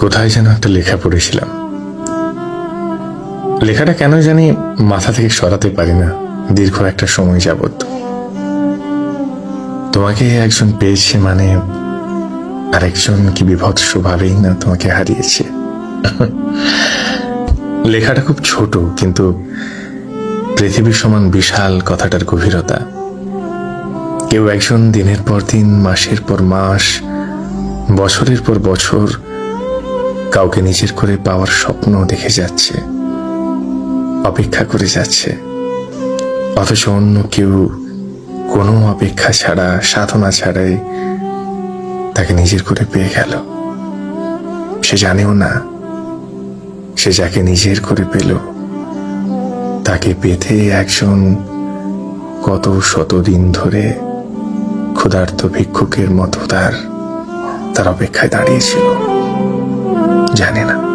কোথায় যেন একটা লেখা পড়েছিলাম। লেখাটা কেন জানি মাথা থেকে সরাতে পারি না, দীর্ঘ একটা সময় যাবত তোমাকে একজন পেয়েছে মানে আরেকজন কি বিভৎস ভাবেই না তোমাকে হারিয়েছে। লেখাটা খুব ছোট, কিন্তু পৃথিবীর সমান বিশাল কথাটার গভীরতা। কেউ একজন দিনের পর দিন, মাসের পর মাস, বছরের পর বছর কাউকে নিজের করে পাওয়ার স্বপ্ন দেখে যাচ্ছে, অপেক্ষা করে যাচ্ছে। অথচ অন্য কেউ কোনো অপেক্ষা ছাড়া, সাধনা ছাড়াই তাকে নিজের করে পেয়ে গেল। সে জানেও না, সে যাকে নিজের করে পেল, তাকে পেতে একজন কত শতদিন ধরে ক্ষুধার্ত ভিক্ষুকের মতো তার তার অপেক্ষায় দাঁড়িয়েছিল জানি না।